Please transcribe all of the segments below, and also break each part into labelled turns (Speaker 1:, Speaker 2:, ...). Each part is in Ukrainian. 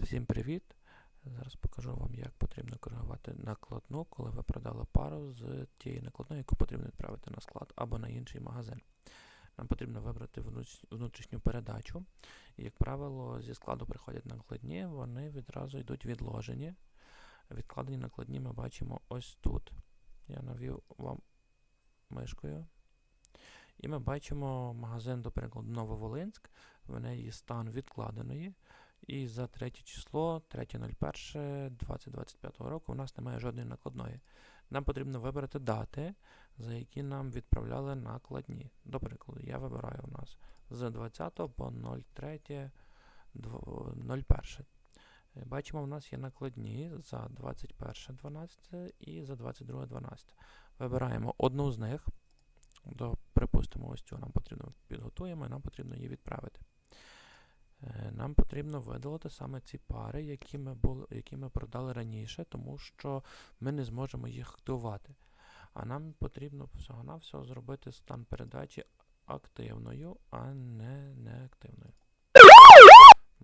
Speaker 1: Всім привіт! Зараз покажу вам, як потрібно коригувати накладну, коли ви продали пару з тієї накладної, яку потрібно відправити на склад або на інший магазин. Нам потрібно вибрати внутрішню передачу. Як правило, зі складу приходять накладні, вони відразу йдуть відложені. Відкладені накладні ми бачимо ось тут. Я навів вам мишкою. І ми бачимо магазин, до прикладу, Нововолинськ. В неї стан відкладеної. І за третє число, 3.01.2025 року, у нас немає жодної накладної. Нам потрібно вибрати дати, за які нам відправляли накладні. До прикладу, я вибираю у нас з 20 по 03.01. Е, Бачимо, у нас є накладні за 21.12 і за 22.12. Вибираємо одну з них. До, припустимо, ось цю нам потрібно підготуємо, і нам потрібно її відправити. Е, Нам потрібно видалити саме ці пари, які ми, були, які ми продали раніше, тому що ми не зможемо їх активувати. А нам потрібно всього-навсього зробити стан передачі активною, а не неактивною.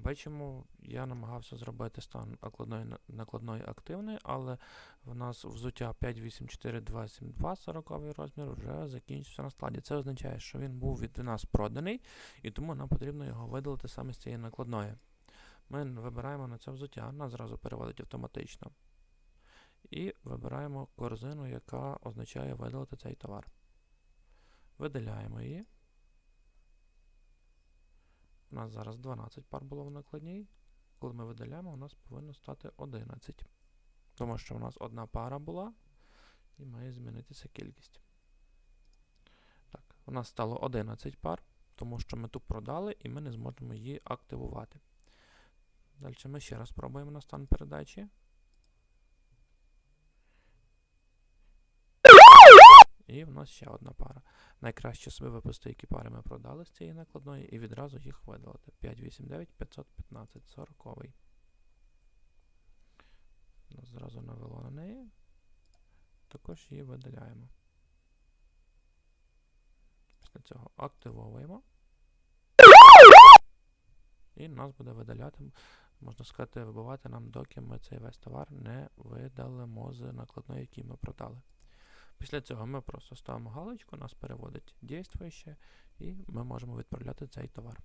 Speaker 1: Бачимо, я намагався зробити стан накладної, на- накладної активною, але в нас взуття 5842272 40 розмір вже закінчився на складі. Це означає, що він був від нас проданий, і тому нам потрібно його видалити саме з цієї накладної. Ми вибираємо на це взуття, нас зразу переводить автоматично. І вибираємо корзину, яка означає видалити цей товар. Видаляємо її. У нас зараз 12 пар було в накладній. Коли ми видаляємо, у нас повинно стати 11. Тому що у нас одна пара була і має змінитися кількість. Так, у нас стало 11 пар, тому що ми ту продали і ми не зможемо її активувати. Далі ми ще раз спробуємо на стан передачі. І в нас ще одна пара. Найкраще собі випустити, які пари ми продали з цієї накладної, і відразу їх видалити. 589, 515, 40. Нас зразу навело на неї. Також її видаляємо. Після цього активовуємо. І нас буде видаляти, можна сказати, вибивати нам, доки ми цей весь товар не видалимо з накладної, які ми продали. Після цього ми просто ставимо галочку, нас переводить дійствуюче, і ми можемо відправляти цей товар.